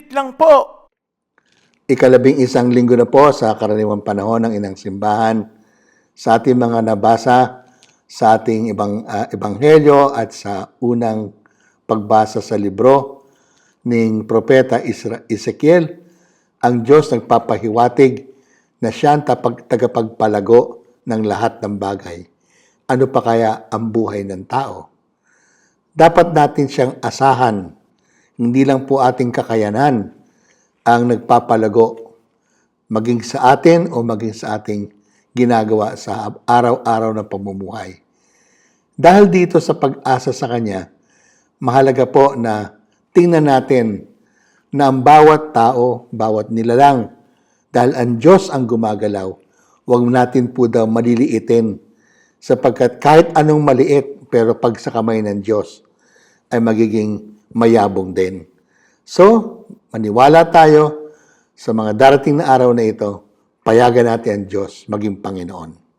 Saglit lang po. Ikalabing isang linggo na po sa karaniwang panahon ng inang simbahan sa ating mga nabasa sa ating ibang ah, ebanghelyo at sa unang pagbasa sa libro ng propeta Isra- Ezekiel, ang Diyos nagpapahiwatig na siya ang tapag- tagapagpalago ng lahat ng bagay. Ano pa kaya ang buhay ng tao? Dapat natin siyang asahan, hindi lang po ating kakayanan ang nagpapalago maging sa atin o maging sa ating ginagawa sa araw-araw na pamumuhay. Dahil dito sa pag-asa sa Kanya, mahalaga po na tingnan natin na ang bawat tao, bawat nilalang, dahil ang Diyos ang gumagalaw, huwag natin po daw maliliitin sapagkat kahit anong maliit, pero pag sa kamay ng Diyos, ay magiging mayabong din. So, maniwala tayo sa mga darating na araw na ito, payagan natin ang Diyos maging Panginoon.